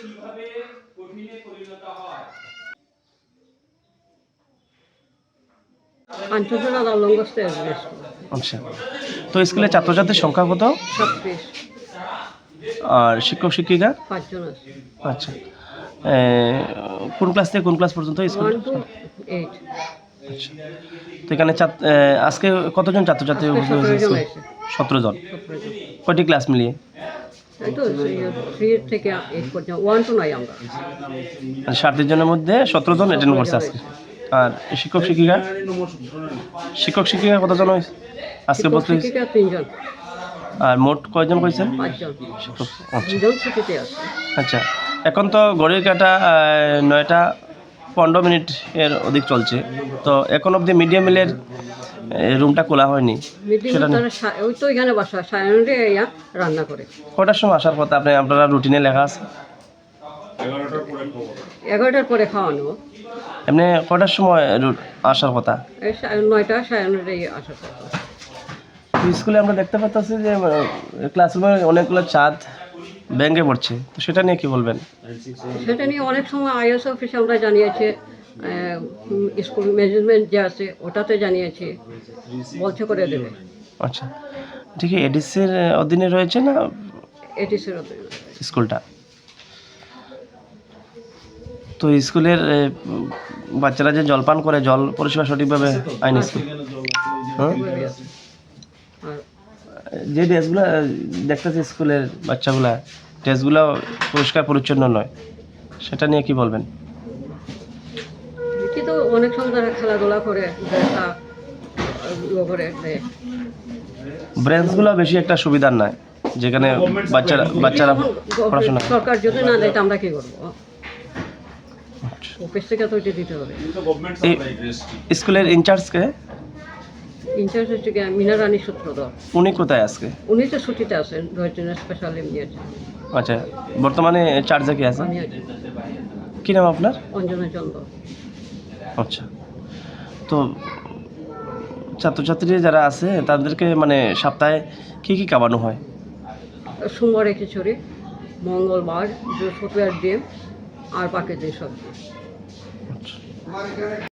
কীভাবে কঠিনে পরিণত হয়? আচ্ছা। তো স্কুলে ছাত্রছাত্রীর সংখ্যা কত? আর শিক্ষক শিক্ষিকা? আচ্ছা। কোন ক্লাস থেকে কোন ক্লাস পর্যন্ত স্কুল? আচ্ছা। তো এখানে আজকে কতজন ছাত্রছাত্রী আজকে উপস্থিত 17 জন হয়েছে আছে। সতেরো জন। কয়টি ক্লাস মিলিয়ে? এই তো থ্রি থেকে এইট পর্যন্ত ওয়ান টু নাই আমরা। আর ষাট জনের মধ্যে সতেরো জন অ্যাটেন্ড করছে আজকে। আর শিক্ষক শিক্ষিকা? শিক্ষক শিক্ষিকা কতজন হয়েছে? আজকে তিনজন। আর মোট কয়জন কইছেন? আচ্ছা। আচ্ছা এখন তো ঘড়ির কাটা নয়টা পনেরো মিনিট এর অধিক চলছে। তো এখন অবধি মিডিয়াম মিলের রুমটা খোলা হয়নি। সেটা ওই তো এখানে বাসা ইয়া রান্না করে। কটার সময় আসার কথা আপনি আপনারা রুটিনে লেখা আছে? এগারোটার পরে খাওয়ানো। এমনি কটার সময় আসার কথা? নয়টা সাড়ে নটায় আসার কথা। স্কুলে আমরা দেখতে পাচ্ছি যে ক্লাসরুমে অনেকগুলো চাঁদ ব্যাঙ্গে পড়ছে। তো সেটা নিয়ে কি বলবেন? সেটা নিয়ে অনেক সময় আইএস অফিসে আমরা জানিয়েছি স্কুল ম্যানেজমেন্ট যে আছে ওটাতে জানিয়েছি। বলছে করে দেবে। আচ্ছা। ঠিক এডিসির অধীনে রয়েছে না? এটিসির স্কুলটা। তো স্কুলের বাচ্চারা যে জলপান করে জল পরিষেবা সঠিকভাবে আইন স্কুল? হ্যাঁ? যে ড্রেসগুলো দেখতেছি স্কুলের বাচ্চাগুলা ড্রেসগুলো পরিষ্কার পরিচ্ছন্ন নয়। সেটা নিয়ে কি বলবেন? কি তো অনেক সময় তারা খেলাধুলা করে ইয়ে করে ব্রেঞ্চগুলো বেশি একটা সুবিধার নয় যেখানে বাচ্চারা বাচ্চারা পড়াশোনা সরকার যদি না দেয় তা আমরা কি করব? অফিস থেকে তো এটা দিতে হবে। স্কুলের ইনচার্জকে? ইনচার্জ হচ্ছে গিয়ে মিনা রানী সূত্রধর। উনি কোথায় আজকে? উনি তো ছুটিতে আছেন রয়েছেন স্পেশাল এমনি আছে আচ্ছা বর্তমানে চার্জে কি আছে। কি নাম আপনার? অঞ্জনা চন্দ্র। আচ্ছা। তো ছাত্রছাত্রী যারা আছে তাদেরকে মানে সপ্তাহে কি কি খাওয়ানো হয়? সোমবারে খিচুড়ি মঙ্গলবার বৃহস্পতিবার ডিম আর বাকি দিন সবজি। আচ্ছা।